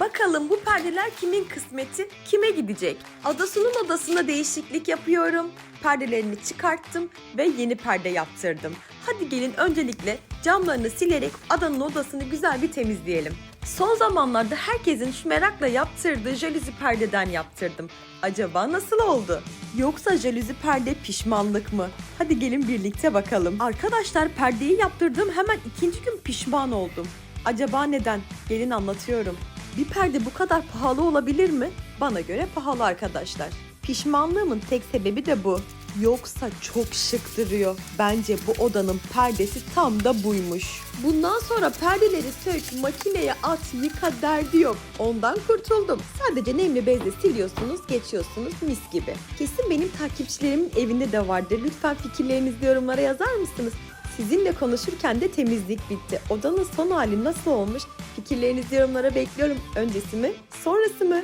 Bakalım bu perdeler kimin kısmeti, kime gidecek? Adasının odasına değişiklik yapıyorum. Perdelerini çıkarttım ve yeni perde yaptırdım. Hadi gelin öncelikle camlarını silerek adanın odasını güzel bir temizleyelim. Son zamanlarda herkesin şu merakla yaptırdığı jaluzi perdeden yaptırdım. Acaba nasıl oldu? Yoksa jaluzi perde pişmanlık mı? Hadi gelin birlikte bakalım. Arkadaşlar perdeyi yaptırdım hemen ikinci gün pişman oldum. Acaba neden? Gelin anlatıyorum. Bir perde bu kadar pahalı olabilir mi? Bana göre pahalı arkadaşlar. Pişmanlığımın tek sebebi de bu. Yoksa çok şık duruyor. Bence bu odanın perdesi tam da buymuş. Bundan sonra perdeleri sök, makineye at, yıka derdi yok. Ondan kurtuldum. Sadece nemli bezle siliyorsunuz, geçiyorsunuz mis gibi. Kesin benim takipçilerimin evinde de vardır. Lütfen fikirlerinizi yorumlara yazar mısınız? Sizinle konuşurken de temizlik bitti. Odanın son hali nasıl olmuş? Fikirlerinizi yorumlara bekliyorum. Öncesi mi, sonrası mı?